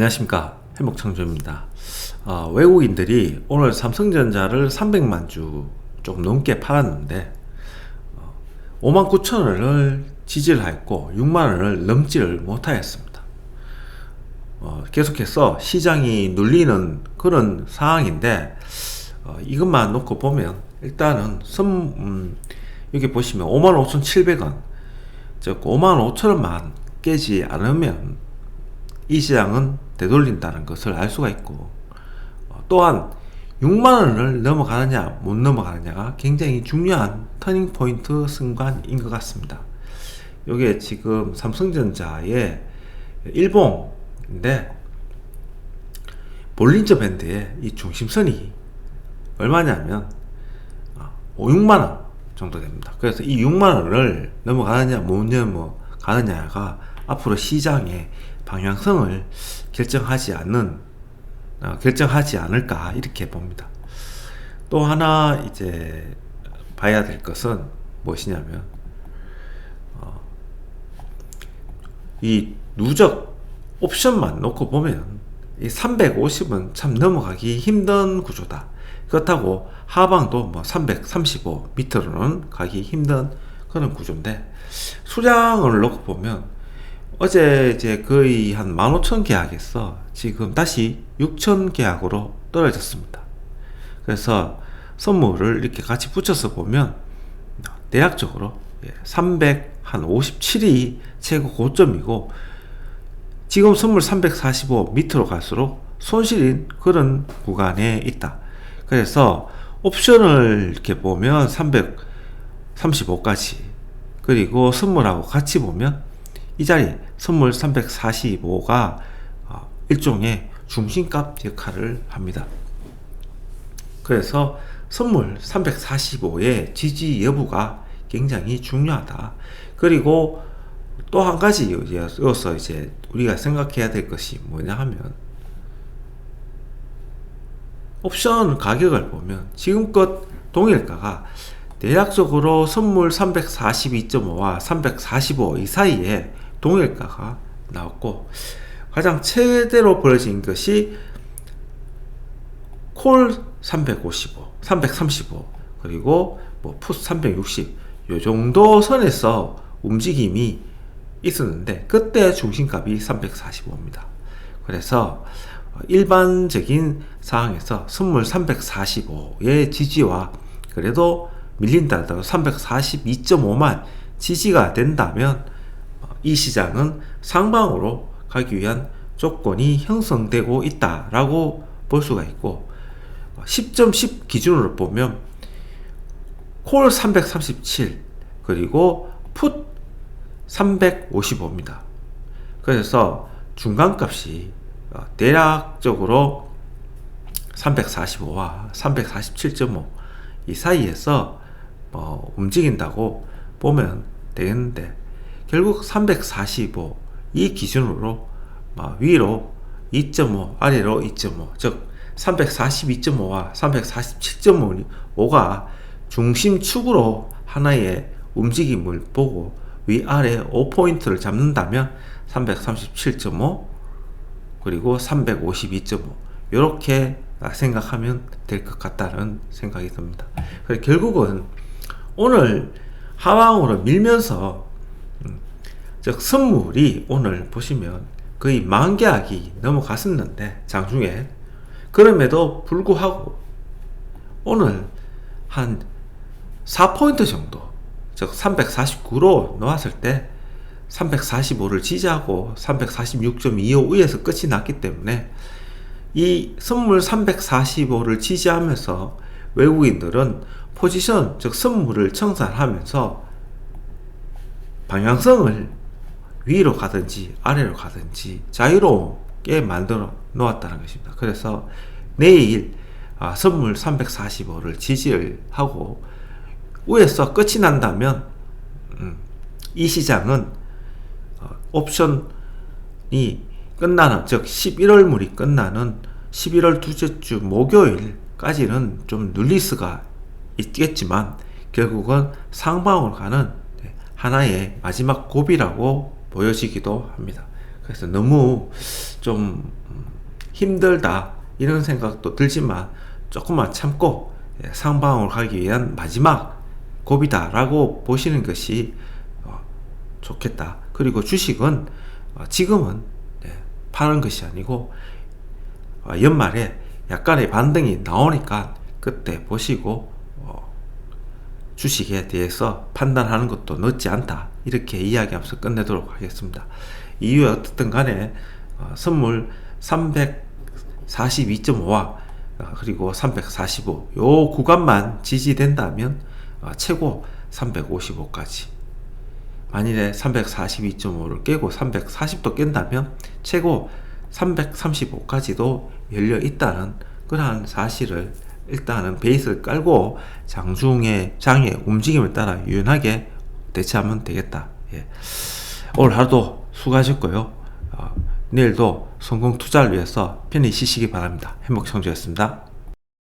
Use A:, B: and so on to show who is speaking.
A: 안녕하십니까. 행복창조입니다. 어, 외국인들이 오늘 삼성전자를 300만 주 조금 넘게 팔았는데 어, 5만 9천 원을 지지를 했고 6만 원을 넘지를 못하였습니다. 어, 계속해서 시장이 눌리는 그런 상황인데 어, 이것만 놓고 보면 일단은 선, 음, 여기 보시면 5만 5천 7백원 즉 5만 5천 원만 깨지 않으면 이 시장은 되돌린다는 것을 알 수가 있고 어, 또한 6만 원을 넘어가느냐 못 넘어가느냐가 굉장히 중요한 터닝 포인트 순간인 것 같습니다. 이게 지금 삼성전자의 일봉인데 볼린저 밴드의 이 중심선이 얼마냐면 5, 어, 6만 원 정도 됩니다. 그래서 이 6만 원을 넘어가느냐 못 넘어가느냐가 앞으로 시장의 방향성을 결정하지 않는 어, 결정하지 않을까 이렇게 봅니다. 또 하나 이제 봐야 될 것은 무엇이냐면 어, 이 누적 옵션만 놓고 보면 이 350은 참 넘어가기 힘든 구조다. 그렇다고 하방도 뭐 335 밑으로는 가기 힘든 그런 구조인데 수량을 놓고 보면 어제 이제 거의 한 15,000 계약에서 지금 다시 6,000 계약으로 떨어졌습니다. 그래서 선물을 이렇게 같이 붙여서 보면 대략적으로 357이 예, 최고 고점이고 지금 선물 345 밑으로 갈수록 손실인 그런 구간에 있다. 그래서 옵션을 이렇게 보면 335까지 그리고 선물하고 같이 보면 이 자리 선물 345가 어, 일종의 중심값 역할을 합니다. 그래서 선물 345의 지지 여부가 굉장히 중요하다. 그리고 또 한 가지 여기서 이제 우리가 생각해야 될 것이 뭐냐 하면 옵션 가격을 보면 지금껏 동일가가 대략적으로 선물 342.5와 345 이 사이에 동일가가 나왔고 가장 최대로 벌어진 것이 콜 355, 335 그리고 뭐풋 360 요 정도 선에서 움직임이 있었는데 그때 중심값이 345입니다. 그래서 일반적인 상황에서 선물 345의 지지와 그래도 밀린다 하더라도 342.5만 지지가 된다면 이 시장은 상방으로 가기 위한 조건이 형성되고 있다라고 볼 수가 있고 10.10 기준으로 보면 콜 337 그리고 풋 355입니다. 그래서 중간값이 어, 대략적으로 345와 347.5 이 사이에서 어 움직인다고 보면 되겠는데 결국 345 이 기준으로 위로 2.5 아래로 2.5즉 342.5와 347.5가 중심축으로 하나의 움직임을 보고 위아래 5포인트를 잡는다면 337.5 그리고 352.5 이렇게 생각하면 될 것 같다는 생각이 듭니다. 결국은 오늘 하방으로 밀면서 즉 선물이 오늘 보시면 거의 만 계약이 넘어갔었는데 장중에. 그럼에도 불구하고 오늘 한 4포인트 정도 즉 349로 놓았을 때 345를 지지하고 346.25 위에서 끝이 났기 때문에 이 선물 345를 지지하면서 외국인들은 포지션 즉 선물을 청산하면서 방향성을 위로 가든지 아래로 가든지 자유롭게 만들어 놓았다는 것입니다. 그래서 내일 아, 선물 345를 지지를 하고 위에서 끝이 난다면 음, 이 시장은 어, 옵션이 끝나는 즉 11월물이 끝나는 11월 둘째 주 목요일까지는 좀 눌릴 수가 있겠지만 결국은 상방으로 가는 하나의 마지막 고비라고 보여지기도 합니다. 그래서 너무 좀 음, 힘들다 이런 생각도 들지만 조금만 참고 예, 상방으로 가기 위한 마지막 고비다라고 보시는 것이 어, 좋겠다. 그리고 주식은 어, 지금은 예, 파는 것이 아니고 어, 연말에 약간의 반등이 나오니까 그때 보시고 어, 주식에 대해서 판단하는 것도 늦지 않다. 이렇게 이야기하면서 끝내도록 하겠습니다. 이후에 어떻든 간에 어, 선물 342.5와 그리고 345, 요 구간만 지지된다면 어, 최고 355까지. 만일에 342.5를 깨고 340도 깬다면 최고 335까지도 열려 있다는 그러한 사실을 일단은 베이스를 깔고 장중의 장의 움직임을 따라 유연하게 대처하면 되겠다. 예. 오늘 하루도 수고하셨고요. 어, 내일도 성공 투자를 위해서 편히 쉬시기 바랍니다. 행복 청주였습니다.